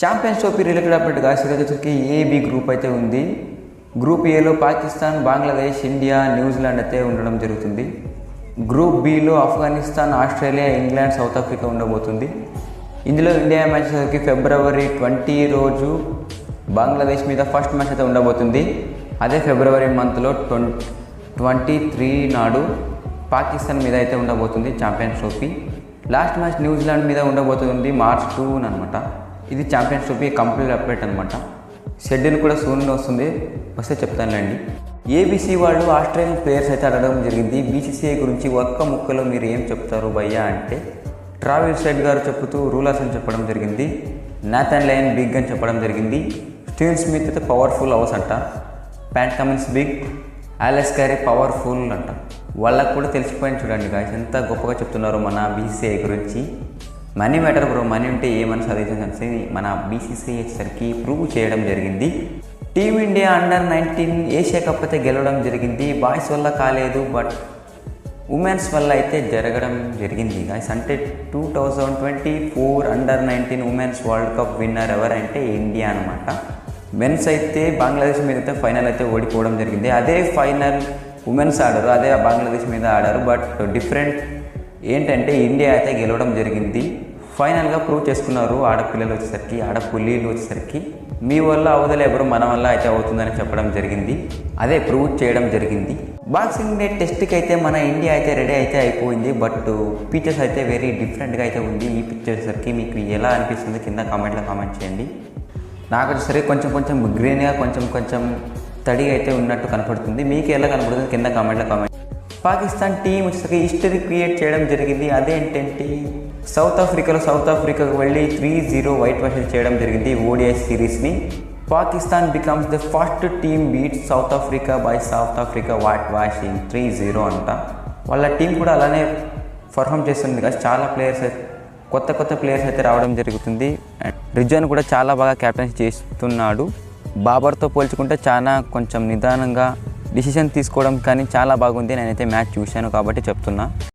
Champions trophy related అప్డేట్గా ఈరోజు group అయితే ఉంది. గ్రూప్ ఏలో పాకిస్తాన్ బంగ్లాదేశ్ ఇండియా న్యూజిలాండ్ అయితే ఉండడం జరుగుతుంది. Group below Afghanistan Australia England South Africa ఉండబోతుంది. ఇందులో ఇండియా మ్యాచ్ వచ్చేసరికి ఫిబ్రవరి ట్వంటీ రోజు బంగ్లాదేశ్ మీద ఫస్ట్ మ్యాచ్ అయితే ఉండబోతుంది. అదే ఫిబ్రవరి మంత్లో ట్వం ట్వంటీ త్రీ నాడు పాకిస్తాన్ మీద అయితే ఉండబోతుంది champions trophy last match New Zealand మీద ఉండబోతుంది మార్చ్ టూ అనమాట. ఇది ఛాంపియన్స్ ట్రోఫీ కంప్లీట్ అప్డేట్ అనమాట షెడ్యూల్ కూడా సూన్ వస్తుంది. వస్తే చెప్తానులేండి ఏబీసీ వాళ్ళు ఆస్ట్రేలియన్ ప్లేయర్స్ అయితే అడగడం జరిగింది. బీసీసీఐ గురించి ఒక్క ముక్కలో మీరు ఏం చెప్తారు భయ్యా అంటే ట్రావెల్ సైడ్ గారు చెప్తూ రూలర్స్ అని చెప్పడం జరిగింది. నాథన్ లైన్ బిగ్ అని చెప్పడం జరిగింది. స్టీవెన్ స్మిత్ అయితే పవర్ఫుల్ హౌస్ అంట. Pat Cummins big Alex Carey powerful అంట. వాళ్ళకు కూడా తెలిసిపోయింది చూడండి గాయస్ ఎంత గొప్పగా చెప్తున్నారు మన బీసీఐ గురించి. మనీ మ్యాటర్ బ్రో మనీ ఉంటే ఏమని చదివిందని మన బీసీసీఐ వచ్చేసరికి ప్రూవ్ చేయడం జరిగింది. Team India under nineteen Asia cup అయితే గెలవడం జరిగింది. బాయ్స్ వల్ల కాలేదు బట్ ఉమెన్స్ వల్ల అయితే జరగడం జరిగింది. గాయస్ అంటే two thousand twenty four under nineteen women's world cup winner ఎవరంటే ఇండియా అనమాట మెన్స్ అయితే బంగ్లాదేశ్ మీద అయితే ఫైనల్ అయితే ఓడిపోవడం జరిగింది. అదే ఫైనల్ ఉమెన్స్ ఆడారు అదే బంగ్లాదేశ్ మీద ఆడారు బట్ డిఫరెంట్ ఏంటంటే ఇండియా అయితే గెలవడం జరిగింది. ఫైనల్గా ప్రూవ్ చేసుకున్నారు ఆడపిల్లలు వచ్చేసరికి ఆడపుల్లీలు వచ్చేసరికి. మీ వల్ల అవదలే ఎవరు మన వల్ల అయితే అవుతుందని చెప్పడం జరిగింది. అదే ప్రూవ్ చేయడం జరిగింది. బాక్సింగ్ డే టెస్ట్కి అయితే మన ఇండియా అయితే రెడీ అయితే అయిపోయింది. బట్ పిక్చర్స్ అయితే వెరీ డిఫరెంట్గా అయితే ఉంది. ఈ పిక్చర్సరికి మీకు ఎలా అనిపిస్తుంది కింద కామెంట్లో కామెంట్ చేయండి. నాకు వచ్చేసరికి కొంచెం కొంచెం గ్రీన్గా కొంచెం కొంచెం తడిగా అయితే ఉన్నట్టు కనపడుతుంది. మీకు ఎలా కనపడుతుంది కింద కామెంట్లో కామెంట్ పాకిస్తాన్ టీం వచ్చేసరికి హిస్టరీ క్రియేట్ చేయడం జరిగింది. అదేంటంటే సౌత్ ఆఫ్రికాలో సౌత్ ఆఫ్రికాకు వెళ్ళి త్రీ జీరో వైట్ వాష్ చేయడం జరిగింది ODI సిరీస్ని. Pakistan becomes the first team beat South Africa by South Africa whitewash in three zero అంట. వాళ్ళ టీం కూడా అలానే పర్ఫామ్ చేస్తుంది కదా. చాలా ప్లేయర్స్ కొత్త కొత్త ప్లేయర్స్ అయితే రావడం జరుగుతుంది. అండ్ కూడా చాలా బాగా క్యాప్టెన్సీ చేస్తున్నాడు. బాబర్తో పోల్చుకుంటే చాలా కొంచెం నిదానంగా డిసిషన్ తీసుకోవడం కానీ చాలా బాగుంది. నేనైతే మ్యాచ్ చూశాను కాబట్టి చెప్తున్నా.